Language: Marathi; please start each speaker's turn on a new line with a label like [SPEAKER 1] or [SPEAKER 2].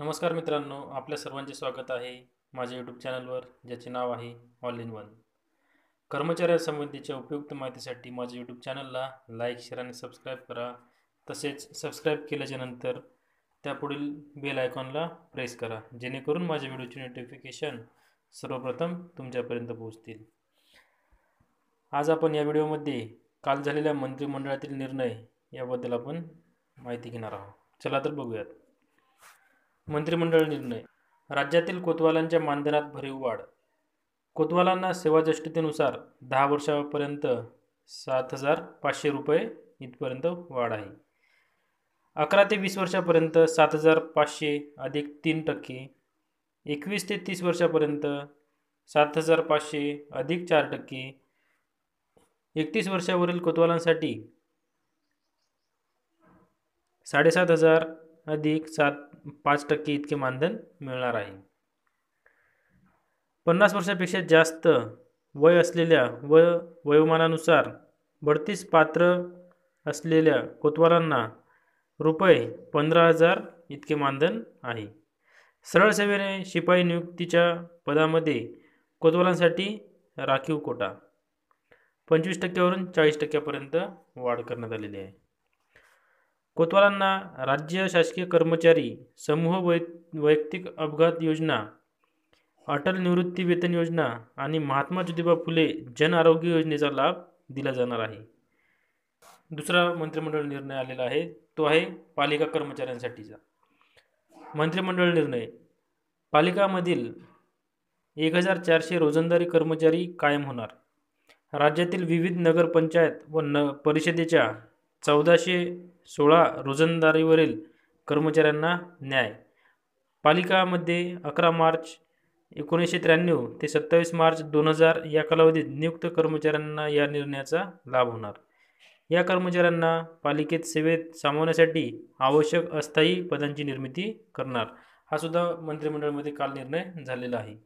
[SPEAKER 1] नमस्कार मित्रांनो आपल्या सर्वांचे स्वागत आहे माझ्या यूट्यूब चॅनलवर ज्याचे नाव आहे ऑल इन वन कर्मचाऱ्यासंबंधीच्या उपयुक्त माहितीसाठी माझ्या यूट्यूब चॅनलला लाईक शेअर आणि सबस्क्राईब करा. तसेच सबस्क्राईब केल्याच्यानंतर त्यापुढील बेल आयकॉनला प्रेस करा जेणेकरून माझ्या व्हिडिओचे नोटिफिकेशन सर्वप्रथम तुमच्यापर्यंत पोहोचतील. आज आपण या व्हिडिओमध्ये काल झालेल्या मंत्रिमंडळातील निर्णय याबद्दल आपण माहिती घेणार आहोत. चला तर बघूयात. मंत्रिमंडळ निर्णय. राज्यातील कोतवालांच्या मानधनात भरीव वाढ. कोतवालांना सेवाज्येष्ठतेनुसार दहा वर्षापर्यंत सात हजार पाचशे रुपये इथपर्यंत वाढ आहे. अकरा ते वीस वर्षापर्यंत सात हजार पाचशे अधिक तीन टक्के. एकवीस ते तीस वर्षापर्यंत सात हजार पाचशे अधिक चार टक्के. एकतीस वर्षावरील कोतवालांसाठी साडेसात हजार अधिक सात पाच टक्के इतके मानधन मिळणार आहे. पन्नास वर्षापेक्षा जास्त वय असलेल्या व वयोमानानुसार बढतीस पात्र असलेल्या कोतवालांना रुपये पंधरा हजार इतके मानधन आहे. सरळ सेवेने शिपाई नियुक्तीच्या पदामध्ये कोतवालांसाठी राखीव कोटा. पंचवीस टक्क्यावरून चाळीस टक्क्यापर्यंत वाढ करण्यात आलेली आहे. कोतवालांना राज्य शासकीय कर्मचारी समूह वै वैयक्तिक अपघात योजना अटल निवृत्ती वेतन योजना आणि महात्मा ज्योतिबा फुले जन आरोग्य योजनेचा लाभ दिला जाणार आहे. दुसरा मंत्रिमंडळ निर्णय आलेला आहे. तो आहे पालिका कर्मचाऱ्यांसाठीचा. मंत्रिमंडळ निर्णय. पालिकामधील एक हजार चारशे रोजंदारी कर्मचारी कायम होणार. राज्यातील विविध नगरपंचायत व न परिषदेच्या चौदाशे सोळा रोजंदारीवरील कर्मचाऱ्यांना न्याय. पालिकामध्ये अकरा मार्च एकोणीसशे त्र्याण्णव ते सत्तावीस मार्च दोन हजार या कालावधीत नियुक्त कर्मचाऱ्यांना या निर्णयाचा लाभ होणार. या कर्मचाऱ्यांना पालिकेत सेवेत सामावण्यासाठी आवश्यक अस्थायी पदांची निर्मिती करणार. हा सुद्धा मंत्रिमंडळामध्ये काल निर्णय झालेला आहे.